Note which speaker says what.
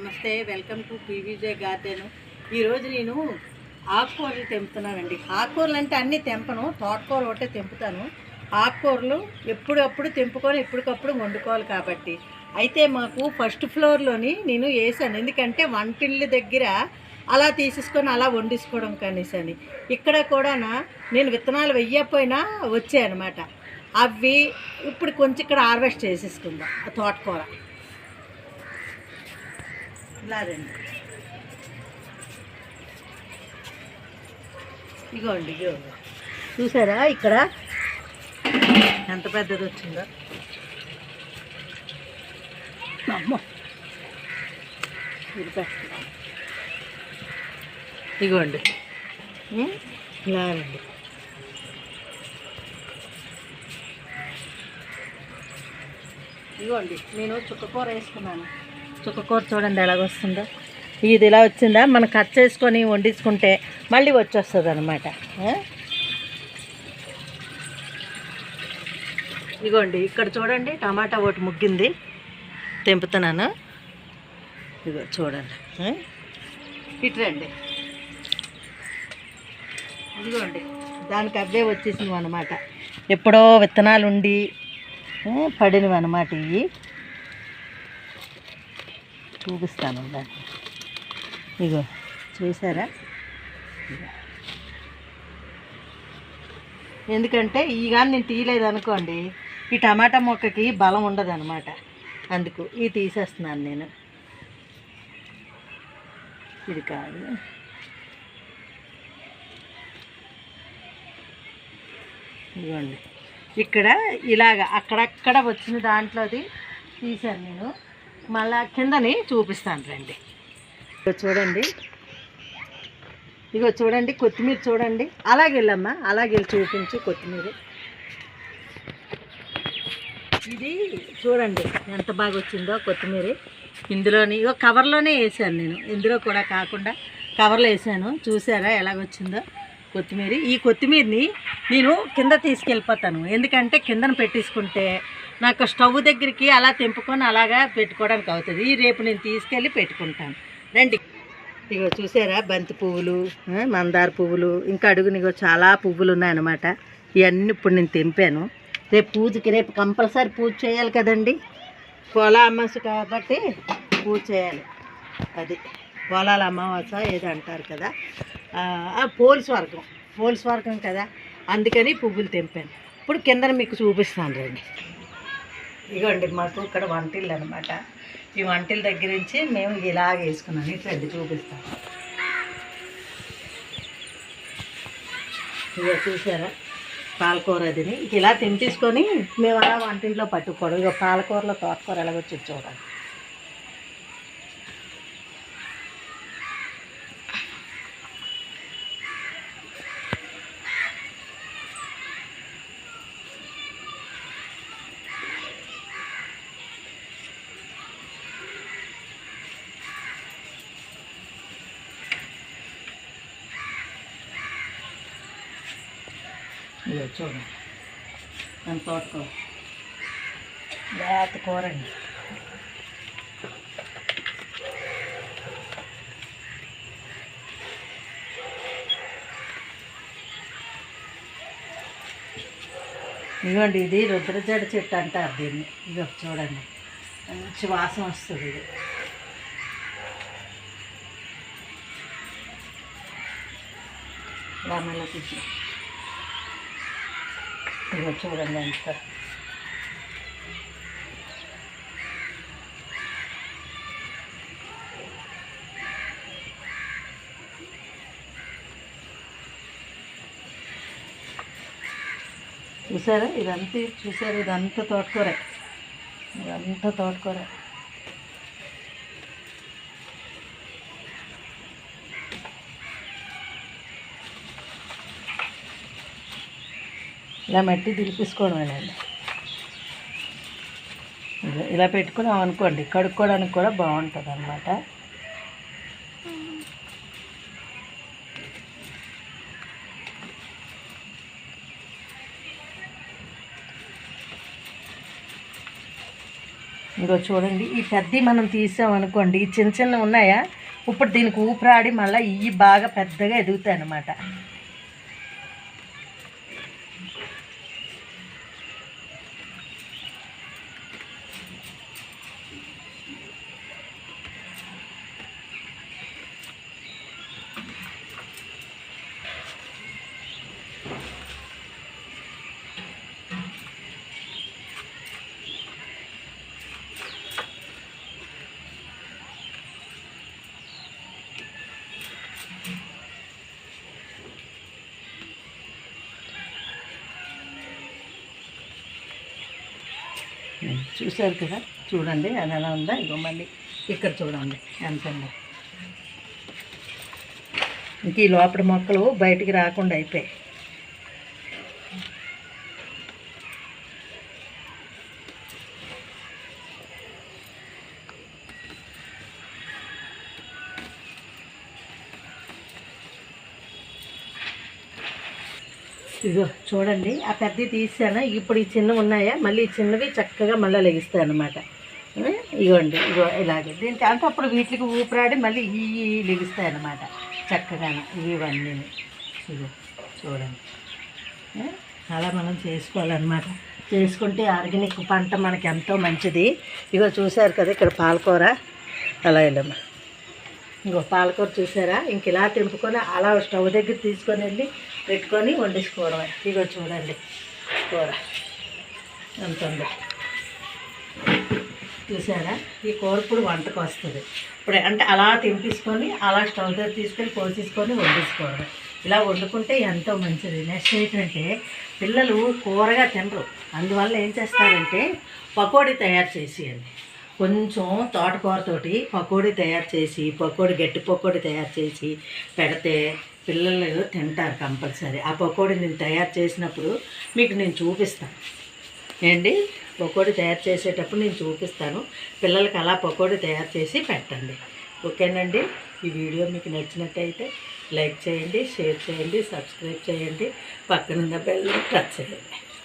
Speaker 1: నమస్తే welcome to పీవీజే garden. ఈరోజు నేను ఆకుకూరలు తెంపుతున్నానండి. ఆకుకూరలు అంటే అన్నీ తెంపను తోటకూర ఒకటే తెంపుతాను. ఆకుకూరలు ఎప్పుడప్పుడు తెంపుకొని ఎప్పటికప్పుడు వండుకోవాలి కాబట్టి. అయితే మాకు ఫస్ట్ ఫ్లోర్లోని నేను వేసాను. ఎందుకంటే వంటిళ్ళ దగ్గర అలా తీసేసుకొని అలా వండించుకోవడం కనీసం అని. ఇక్కడ కూడా నేను విత్తనాలు వెయ్యకపోయినా వచ్చాయన్నమాట. అవి ఇప్పుడు కొంచెం ఇక్కడ హార్వెస్ట్ చేసేసుకుందాం ఆ తోటకూర. ఇలా రండి ఇగోండి. ఇగో చూసారా ఇక్కడ? ఎంత పెద్దది వచ్చిందో. అమ్మో. ఇది ఇగోండి. ఉం? ఇలా రండి ఇగోండి నేను చుక్కకూర వేసుకున్నాను. చుక్కకూర చూడండి ఎలాగొస్తుందో ఇది ఇలా వచ్చిందా? మనం కట్ చేసుకొని వండించుకుంటే మళ్ళీ వచ్చేస్తుంది అనమాట ఇగోండి ఇక్కడ చూడండి టమాటా ఒకటి ముగ్గింది. తెంపుతున్నాను. ఇగో చూడండి. ఆ? ఇటు రండి. ఇదిగోండి దానికి అవే వచ్చేసినవి అనమాట ఎప్పుడో విత్తనాలు ఉండి పడినవి అనమాట ఇవి. చూపిస్తాను దాన్ని ఇగో చూసారా? ఎందుకంటే ఈ కానీ నేను తీయలేదు అనుకోండి ఈ టమాటా మొక్కకి బలం ఉండదు అనమాట అందుకు ఇది తీసేస్తున్నాను నేను. ఇది కాదు. ఇదిగోండి. ఇక్కడ ఇలాగ అక్కడక్కడ వచ్చిన దాంట్లోది తీశాను నేను. మళ్ళా కిందని చూపిస్తాను రండి. ఇగో చూడండి. ఇగో చూడండి కొత్తిమీర చూడండి. అలాగే వెళ్ళమ్మా అలాగే వెళ్ళి చూపించు కొత్తిమీర. ఇది చూడండి ఎంత బాగా వచ్చిందో కొత్తిమీర. ఇందులోని ఇగో కవర్లోనే వేసాను నేను. ఇందులో కూడా కాకుండా కవర్లో వేసాను చూసారా ఎలాగొచ్చిందో కొత్తిమీర. ఈ కొత్తిమీరని నేను కింద తీసుకెళ్ళిపోతాను. ఎందుకంటే కిందన పెట్టేసుకుంటే నాకు స్టవ్ దగ్గరికి అలా తెంపుకొని అలాగా పెట్టుకోవడానికి అవుతుంది. ఈ రేపు నేను తీసుకెళ్ళి పెట్టుకుంటాను. రండి. ఇగో చూసారా బంతి పువ్వులు మందార పువ్వులు ఇంకా అడుగుని చాలా పువ్వులు ఉన్నాయన్నమాట. ఇవన్నీ ఇప్పుడు నేను తెంపాను. రేపు పూజకి రేపు కంపల్సరీ పూజ చేయాలి కదండి. పొల అమావాస్య కాబట్టి పూజ చేయాలి. అది పొలాల అమావాస ఏదో అంటారు కదా. ఆ, స్వర్గం పోల్స్ వర్గం పోల్స్ వర్గం కదా. అందుకని పువ్వులు తెంపాను. ఇప్పుడు కిందన మీకు చూపిస్తాను రండి. ఇగోండి మాకు ఇక్కడ వంటిల్లు అనమాట ఈ వంటిల దగ్గర నుంచి మేము ఇలాగ వేసుకున్నాం. ఇట్లండి చూపిస్తాం ఇక చూసారా? పాలకూర అదిని. ఇలా తెంపేసుకొని మేము అలా వంటింట్లో పట్టుకోవడం. ఇక పాలకూరలో తోటకూర ఎలాగొచ్చి చూడండి. ఇక చూడండి మన తోటకూర. లేత కూర అండి ఇదిగోండి ఇది రుద్రజడ చెట్టు అంటారు దీన్ని. ఇదో చూడండి. మంచి వాసన వస్తుంది ఇది. రామల్ల కూర్చో ఇదిగో చూడండి ఎంత. చూసారా? ఇదంతా చూసారు? ఇదంతా తోటకూర. ఇదంతా తోటకూర. ఇలా మట్టి దిలిపేసుకోవడమేనండి ఇలా పెట్టుకున్నాం అనుకోండి కడుక్కోవడానికి కూడా బాగుంటుంది అనమాట ఇంకో చూడండి ఈ పెద్ద మనం తీసామనుకోండి ఈ చిన్న చిన్న ఉన్నాయా? ఇప్పుడు దీనికి ఊపిరాడి మళ్ళీ ఇవి బాగా పెద్దగా ఎదుగుతాయి అన్నమాట చూశారు కదా? చూడండి అది ఎలా ఉందా ఇగో మళ్ళీ ఇక్కడ చూడండి ఎంత ఉందో. ఇంక ఈ లోపల మొక్కలు బయటికి రాకుండా అయిపోయాయి. ఇదిగో చూడండి. ఆ పెద్దవి తీసాను. ఇప్పుడు ఈ చిన్నవి ఉన్నాయా? మళ్ళీ ఈ చిన్నవి చక్కగా మళ్ళీ లెగిస్తాయి అనమాట ఇగోండి. ఇగో ఇలాగే. దీనికి అంటే అప్పుడు వీటికి ఊపిరాడి మళ్ళీ ఈ లెగిస్తాయి అనమాట చక్కగా ఇవన్నీ. ఇగో చూడండి. అలా మనం చేసుకోవాలన్నమాట. చేసుకుంటే ఆర్గానిక్ పంట మనకి ఎంతో మంచిది. ఇగో చూసారు కదా ఇక్కడ పాలకూర. అలా వెళ్ళమ్మా. ఇంకో పాలకూర చూసారా ఇంక ఇలా తెంపుకొని అలా స్టవ్ దగ్గర తీసుకొని వెళ్ళి పెట్టుకొని వండేసుకోవడం ఇగో చూడండి కూర. ఎంత ఉందో. చూసారా? ఈ కూర ఇప్పుడు వంటకు వస్తుంది. ఇప్పుడు అంటే అలా తెంపించుకొని అలా స్టవ్ దగ్గర తీసుకొని పోసేసుకొని వండేసుకోవడం ఇలా వండుకుంటే ఎంతో మంచిది. నెక్స్ట్ ఏంటంటే పిల్లలు కూరగా తినరు. అందువల్ల ఏం చేస్తారంటే పకోడీ తయారు చేసేయండి. కొంచెం తోటకూరతోటి పకోడీ తయారు చేసి పకోడీ గట్టి పకోడీ తయారు చేసి పెడితే పిల్లలు తింటారు కంపల్సరీ. ఆ పకోడీ నేను తయారు చేసినప్పుడు మీకు నేను చూపిస్తాను. ఏండి పకోడీ తయారు చేసేటప్పుడు నేను చూపిస్తాను. పిల్లలకి అలా పకోడీ తయారు చేసి పెట్టండి. ఓకేనండి? ఈ వీడియో మీకు నచ్చినట్టయితే లైక్ చేయండి షేర్ చేయండి సబ్స్క్రైబ్ చేయండి. పక్కనున్న బెల్ టచ్ చేయండి.